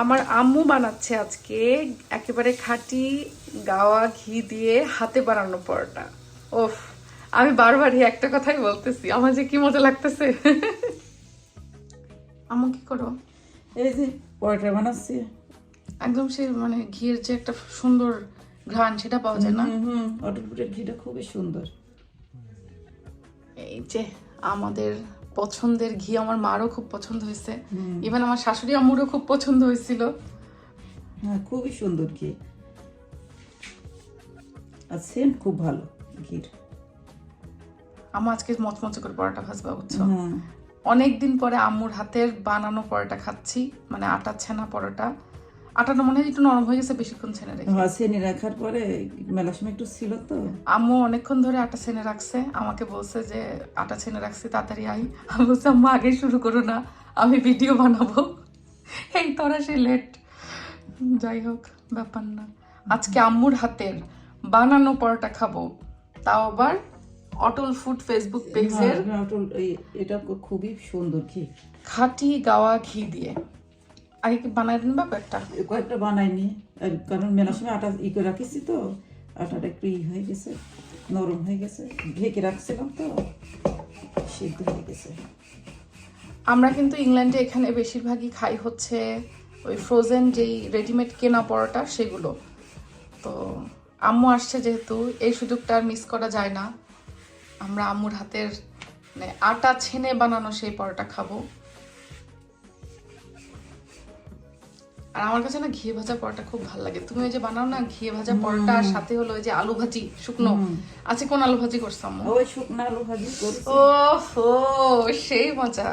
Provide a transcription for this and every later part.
আমার আম্মু বানাচ্ছে আজকে একেবারে খাঁটি গাওয়া ঘি দিয়ে হাতে বানানো পরোটা। ওফ আমি বারবারই একটা কথাই বলতেছি। আমার যে কি মজা লাগতেছে। আম্মু কি করো? এই যে পরোটা বানাচ্ছি। একদম সে মানে ঘিয়ের যে একটা সুন্দর ঘ্রাণ সেটা পাওয়া যায় না? হুম হুম অটলপুরের ঘিটা খুবই সুন্দর। এই যে আমাদের পছন্দের ঘি আমার মারও খুব পছন্দ হয়েছে। ইভেন আমার শাশুড়ি আম্মুরও খুব পছন্দ হয়েছিল। হ্যাঁ খুবই সুন্দর ঘি। আর সেন্ট খুব ভালো ঘির। আম্মু আজকে মচমচে করে পরোটা ভাজবা বুঝছ? হ্যাঁ। অনেকদিন পরে আম্মুর হাতের বানানো পরোটা খাচ্ছি মানে আটা ছেনা পরোটা। আটাটা মনে হয় একটু নরম হয়ে গেছে বেশিক্ষণ ছেনে রেখে। হ্যাঁ সেনি রাখার পরে মেলা সময় একটু ছিল তো। আম্মু অনেকক্ষণ ধরে আটা ছেনে রাখছে। আমাকে বলছে যে আটা ছেনে রাখছি তাড়াতাড়ি আই আমি বলছি আম্মু আগে শুরু করো না আমি ভিডিও বানাবো। এই তোরা সে লেট যাই হোক ব্যাপার না। আজকে আম্মুর হাতের বানানো পরোটা খাব। তাও আবার অটল ফুড ফেসবুক পেজের অটল এটা খুবই সুন্দর ঘি। খাঁটি গাওয়া ঘি দিয়ে। আগে কি বানাই দিন বাবা একটা? এ কয়েকটা বানাইনি। কারণ মেলা সময় আটা ই করে রাখিছি তো আটাটা একটু ই হয়ে গেছে নরম হয়ে গেছে ঢেকে রাখছিলাম তো সিদ্ধ হয়ে গেছে। আমরা কিন্তু ইংল্যান্ডে এখানে বেশিরভাগই খাই হচ্ছে ওই ফ্রোজেন যেই রেডিমেড কেনা পরোটা সেগুলো। তো আম্মু আসছে যেহেতু এই সুযোগটা আর মিস করা যায় না। আমরা আম্মুর হাতের মানে আটা ছেনে বানানো সেই পরোটা খাব। আর আমার কাছে না ঘিয়ে ভাজা পরোটা খুব ভালো লাগে। তুমি ওই যে বানাও না ঘিয়ে ভাজা পরোটা আর সাথে হলো ওই যে আলু ভাজি শুকনো। আজকে কোন আলু ভাজি করছ আম্মু? ওই শুকনো আলু ভাজি করছি। ও হো সেই মজা।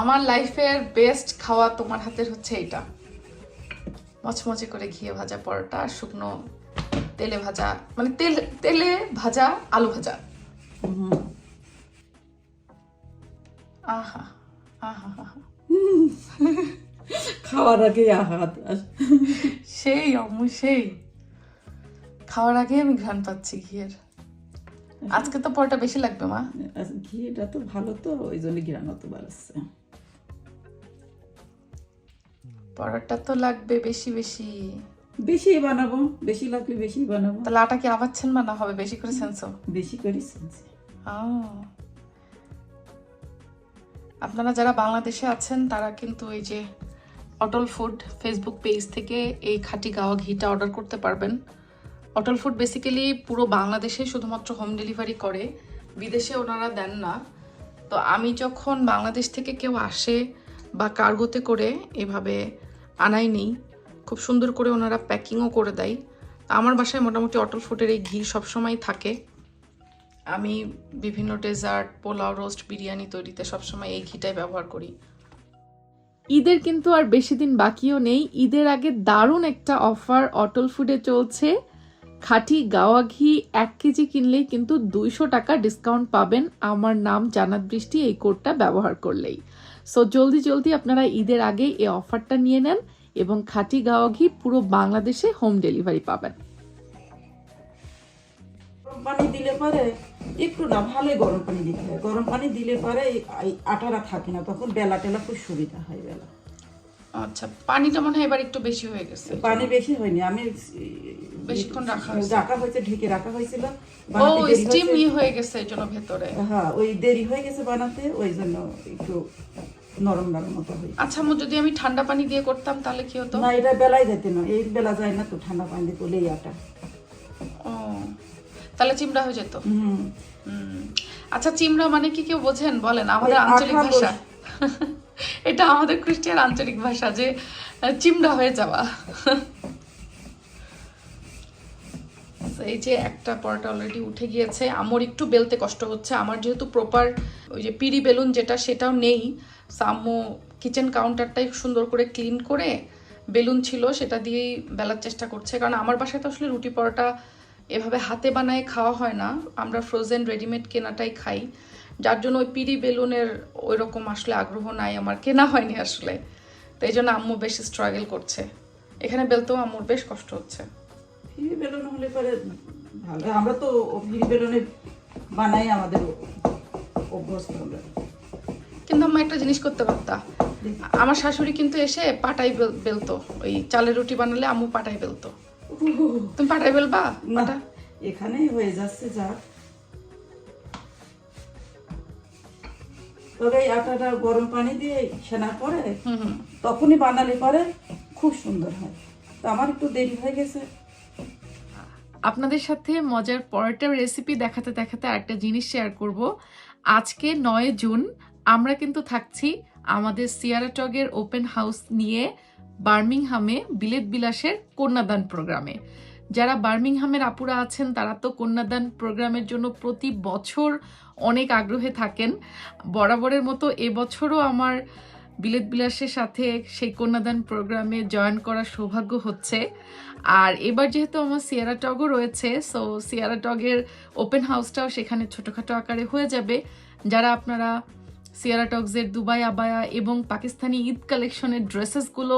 আমার লাইফের বেস্ট খাওয়া তোমার হাতের হচ্ছে এইটা। মচমচে করে ঘিয়ে ভাজা পরোটা আর শুকনো তেলে ভাজা মানে তেল তেলে ভাজা আলু ভাজা। আহা আহা আহা। খাওয়ার আগে আহাত সেই অমু সেই। খাওয়ার আগে আমি ঘ্রাণ পাচ্ছি ঘিয়ের। আজকে তো পরটা বেশি লাগবে মা। ঘিটা তো ভালো তো ওই জন্য ঘিরান অত বাড়াচ্ছে পরোটা তো লাগবে বেশি বেশি। বেশি বানাবো বেশি লাগলে বেশি বানাবো। তাহলে আটা কি আবাচ্ছেন বা না হবে? বেশি করে সেন্সো বেশি করি আহ। আপনারা যারা বাংলাদেশে আছেন তারা কিন্তু এই যে অটল ফুড ফেসবুক পেজ থেকে এই খাঁটি গাওয়া ঘিটা অর্ডার করতে পারবেন। অটল ফুড বেসিক্যালি পুরো বাংলাদেশে শুধুমাত্র হোম ডেলিভারি করে, বিদেশে ওনারা দেন না। তো আমি যখন বাংলাদেশ থেকে কেউ আসে বা কার্গোতে করে এভাবে আনাই নেই, খুব সুন্দর করে ওনারা প্যাকিংও করে দেয়। আমার বাসায় মোটামুটি অটল ফুডের এই ঘি সবসময় থাকে। আমি বিভিন্ন ডেজার্ট, পোলাও, রোস্ট, বিরিয়ানি তৈরিতে সবসময় এই ঘিটাই ব্যবহার করি। ঈদের কিন্তু আর বেশি দিন বাকিও নেই। ঈদের আগে দারুণ একটা অফার অটল ফুডে চলছে। খাঁটি গাওয়া ঘি এক কেজি কিনলেই কিন্তু দুইশো টাকা ডিসকাউন্ট পাবেন। আমার নাম জানাত বৃষ্টি, এই কোডটা ব্যবহার করলেই। সো জলদি জলদি আপনারা ঈদের আগে এই অফারটা নিয়ে নেন এবং খাঁটি গাওয়া ঘি পুরো বাংলাদেশে হোম ডেলিভারি পাবেন। দিলে পরে একটু না ভালোই গরম পানি দিতে হয়। গরম পানি দিলে পরে আটারা থাকে না তখন বেলা টেলা খুব সুবিধা হয় বেলা। আচ্ছা পানিটা মনে হয় এবার একটু বেশি হয়ে গেছে। পানি বেশি হয়নি আমি বেশিক্ষণ রাখা হয়েছে। রাখা হয়েছে ঢেকে রাখা হয়েছিল। ও স্টিম হয়েছে। হয়ে গেছে এই জন্য ভেতরে। হ্যাঁ ওই দেরি হয়ে গেছে বানাতে ওই জন্য একটু নরম নরম মতো হয়েছে। আচ্ছা মো যদি আমি ঠান্ডা পানি দিয়ে করতাম তাহলে কি হতো? না এটা বেলায় যেতে না এই বেলা যায় না তো ঠান্ডা পানি দিয়ে আটা। ও তাহলে চিমড়া হয়ে যেত। আচ্ছা চিমড়া মানে কি কেউ বোঝেন? বলেন আমাদের আঞ্চলিক ভাষা। এটা আমাদের খ্রিস্টান আঞ্চলিক ভাষা যে চিমড়া হয়ে যাওয়া। এই যে একটা পরোটা অলরেডি উঠে গিয়েছে। আমার একটু বেলতে কষ্ট হচ্ছে। আমার যেহেতু প্রপার ওই যে পিড়ি বেলুন যেটা সেটাও নেই। আম্মু কিচেন কাউন্টারটাই সুন্দর করে ক্লিন করে বেলুন ছিল সেটা দিয়েই বেলার চেষ্টা করছে। কারণ আমার বাসায় তো আসলে রুটি পরোটা এভাবে হাতে বানায় খাওয়া হয় না। আমরা ফ্রোজেন রেডিমেড কেনাটাই খাই। যার জন্য ওই পিড়ি বেলুনের ওই রকম আসলে আগ্রহ নাই। আমার কেনা হয়নি আসলে। তো এই জন্য আম্মু বেশ স্ট্রাগল করছে। এখানে বেলতেও আম্মুর বেশ কষ্ট হচ্ছে। ফিরি বেলুন হলে পরে ভালো। আমরা তো ফিরি বেলুনে বানাই আমাদের অভ্যস্ত আমরা কিন্তু আম্মা একটা জিনিস করতে পারতা। আমার শাশুড়ি কিন্তু এসে পাটাই বেলতো। ওই চালের রুটি বানালে আম্মু পাটাই বেলতো। তুমি পাটাই বেলবা না এখানেই হয়ে যাচ্ছে যা। তবে এই আটাটা গরম পানি দিয়ে সেনার পরে তখনই বানালে পরে খুব সুন্দর হয়। তো আমার একটু দেরি হয়ে গেছে। আপনাদের সাথে মজার পরোটার রেসিপি দেখাতে দেখাতে আরেকটা জিনিস শেয়ার করব। আজকে নয় জুন আমরা কিন্তু থাকছি আমাদের সিয়ারাটগের ওপেন হাউস নিয়ে বার্মিংহামে বিলেত বিলাসের কন্যাদান প্রোগ্রামে। যারা বার্মিংহামের আপুরা আছেন, তারা তো কন্যাদান প্রোগ্রামের জন্য প্রতি বছর অনেক আগ্রহে থাকেন। বরাবরের মতো এবছরও আমার বিলেত বিলাসের সাথে সেই কন্যাদান প্রোগ্রামে জয়েন করার সৌভাগ্য হচ্ছে। আর এবার যেহেতু আমার সিয়ারা টগও রয়েছে, সো সিয়ারা টগের ওপেন হাউসটাও সেখানে ছোটোখাটো আকারে হয়ে যাবে। যারা আপনারা সিয়ারা টগসের দুবাই আবায়া এবং পাকিস্তানি ঈদ কালেকশনের ড্রেসেসগুলো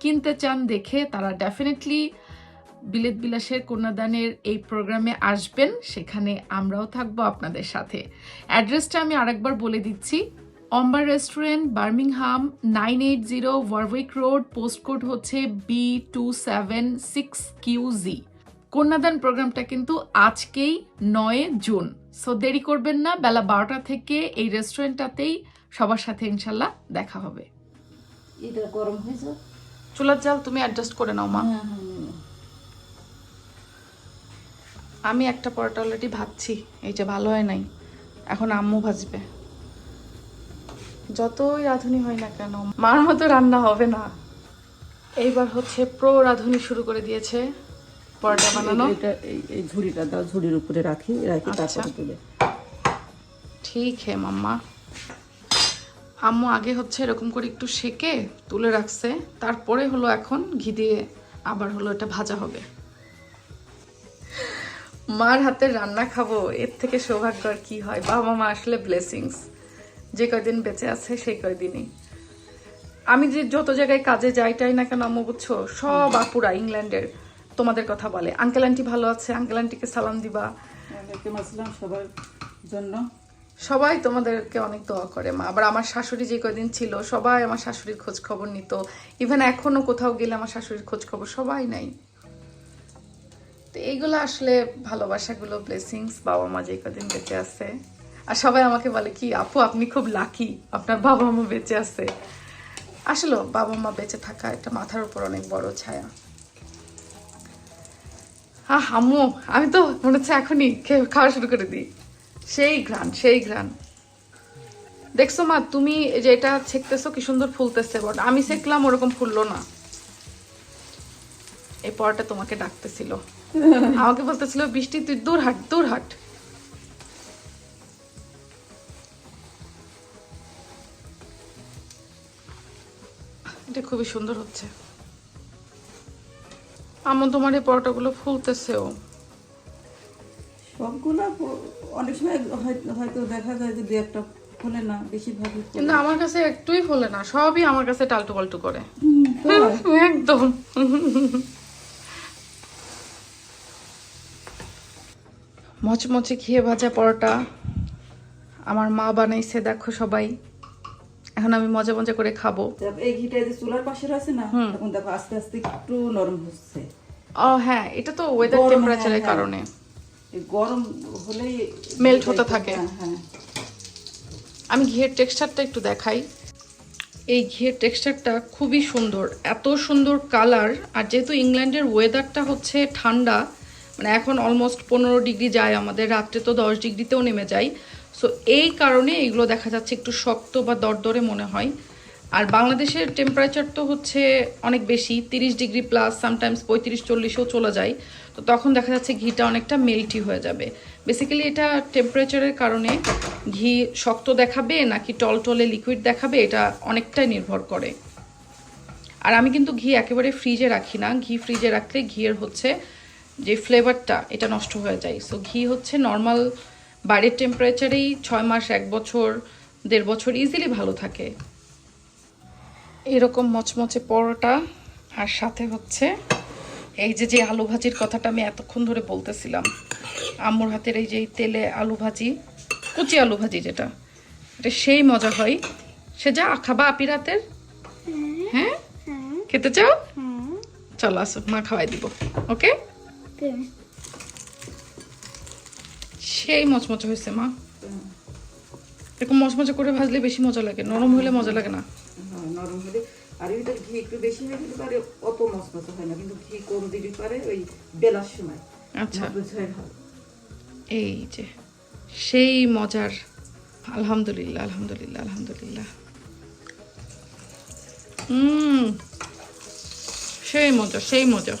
কিনতে চান দেখে তারা ডেফিনেটলি বিলেত বিলাসের কন্যাদানের এই প্রোগ্রামে আসবেন। সেখানে আমরাও থাকব আপনাদের সাথে। অ্যাড্রেসটা আমি আরেকবার বলে দিচ্ছি। Amber restaurant Birmingham nine eight zero Warwick road post code হচ্ছে B two seven six QG কন্যাদান প্রোগ্রামটা কিন্তু আজকেই নয় জুন। সো দেরি করবেন না বেলা বারোটা থেকে এই রেস্টুরেন্টটাতেই সবার সাথে ইনশাল্লাহ দেখা হবে। এটা গরম হয়ে যাক। চুলার জাল তুমি অ্যাডজাস্ট করে নাও মা। হ্যাঁ হ্যাঁ আমি একটা পরোটা অলরেডি ভাজছি এই যে ভালো হয় নাই। এখন আম্মু ভাজবে। যতই রাঁধুনি হয় না কেন মার মতো রান্না হবে না। এইবার হচ্ছে প্রো রাঁধুনি শুরু করে দিয়েছে। পরোটা বানানো? এটা এই ঝুড়িটা দাও ঝুড়ির উপরে রাখি রাখি আচ্ছা। তারপরে তুলে। ঠিক মাম্মা। আম্মু আগে হচ্ছে এরকম করে একটু সেকে তুলে রাখছে। তারপরে হলো এখন ঘি দিয়ে আবার হলো এটা ভাজা হবে। মার হাতের রান্না খাব এর থেকে সৌভাগ্য আর কি হয়? বাবা মা আসলে ব্লেসিংস যে কয়দিন বেঁচে আছে সেই কয়দিনই। আমি যে যত জায়গায় কাজে যাইটাই না কেন আম্মু বুঝছ সব আপুরা ইংল্যান্ডের তোমাদের কথা বলে। আঙ্কেল আন্টি ভালো আছে? আঙ্কেল আন্টিকে সালাম দিবা। সবার জন্য। সবাই তোমাদেরকে অনেক দোয়া করে মা। আবার আমার শাশুড়ি যে কয়দিন ছিল সবাই আমার শাশুড়ির খোঁজ খবর নিত। ইভেন এখনও কোথাও গেলে আমার শাশুড়ির খোঁজ খবর সবাই নাই তো এইগুলো আসলে ভালোবাসাগুলো ব্লেসিংস বাবা মা যে কদিন বেঁচে আছে। আর সবাই আমাকে বলে কি আপু আপনি খুব লাকি আপনার বাবা মা বেঁচে আছে। আসলে বাবা মা বেঁচে থাকা একটা মাথার উপর অনেক বড় ছায়া। হ্যাঁ আম্মু আমি তো মনে হচ্ছে এখনই খাওয়া শুরু করে দিই। সেই ঘ্রাণ সেই ঘ্রাণ। দেখছ মা তুমি এই যে এটা ছেকতেছো কি সুন্দর ফুলতেছে বট। আমি সেকলাম ওরকম ফুললো না। এই পরটা তোমাকে ডাকতেছিল। আমাকে বলতেছিল বৃষ্টি তুই দূর হাট দূর হাট। এটা খুবই সুন্দর হচ্ছে। আমার তোমার এই পরোটাগুলো ফুলতেছেও। সবগুলা প- অনেক সময় হয়তো দেখা যায় যে দু একটা ফোলে না বেশিরভাগই কিন্তু আমার কাছে একটুই ফোলে না সবই আমার কাছে টালটু পাল্টু করে। একদম। মচমচে ঘিয়ে ভাজা পরোটা আমার মা বানাইছে দেখো সবাই। এখন আমি মজা মজা করে খাব। এই ঘিটা যে চুলার পাশে আছে না এখন দেখো আস্তে আস্তে একটু নরম হচ্ছে। ও হ্যাঁ এটা তো ওয়েদার টেম্পারেচারের হ্যাঁ, হ্যাঁ। কারণে। গরম হলেই Melt হতে থাকে। হ্যাঁ, হ্যাঁ। আমি ঘিয়ের টেক্সচারটা একটু দেখাই। এই ঘিয়ের টেক্সচারটা খুবই সুন্দর এত সুন্দর কালার আর যেহেতু ইংল্যান্ডের ওয়েদারটা হচ্ছে ঠান্ডা মানে এখন অলমোস্ট পনেরো ডিগ্রি যায় আমাদের রাত্রে তো দশ ডিগ্রিতেও নেমে যায়। সো এই কারণে এগুলো দেখা যাচ্ছে একটু শক্ত বা দরদরে মনে হয়। আর বাংলাদেশের টেম্পারেচার তো হচ্ছে অনেক বেশি, তিরিশ ডিগ্রি প্লাস সামটাইমস পঁয়ত্রিশ, চল্লিশেও চলে যায়। তো তখন দেখা যাচ্ছে ঘিটা অনেকটা মেল্টি হয়ে যাবে। বেসিক্যালি এটা টেম্পারেচারের কারণে ঘি শক্ত দেখাবে নাকি টলটলে লিকুইড দেখাবে এটা অনেকটাই নির্ভর করে। আর আমি কিন্তু ঘি একেবারে ফ্রিজে রাখি না। ঘি ফ্রিজে রাখলে ঘিয়ের হচ্ছে যে ফ্লেভারটা এটা নষ্ট হয়ে যায়। সো ঘি হচ্ছে নর্মাল বাইরের টেম্পারেচারেই ছয় মাস, এক বছর, দেড় বছর ইজিলি ভালো থাকে। এরকম মচমচে পরোটা আর সাথে হচ্ছে এই যে যে আলু ভাজির কথাটা আমি এতক্ষণ ধরে বলতেছিলাম আম্মুর হাতের এই যে তেলে আলু ভাজি কুচি আলু ভাজি যেটা এটা সেই মজা হয়। সে যা খাবা আপির হাতের হ্যাঁ। হ্যাঁ? খেতে চাও? হ্যাঁ। চলো আসো মা খাওয়াই দিব ওকে? ওকে। সেই মচমচে হয়েছে মা। এরকম মচমচে করে ভাজলে বেশি মজা লাগে নরম হলে মজা লাগে না। হ্যাঁ নরম হলে। আর ওইটা ঘি একটু বেশি হয়ে যেতে পারে অত মচমচে হয় না কিন্তু ঘি কম দিতে পারে ওই বেলার সময়। আচ্ছা। এই যে সেই মজার আলহামদুলিল্লাহ আলহামদুলিল্লাহ আলহামদুলিল্লাহ। হুম সেই মজা সেই মজা।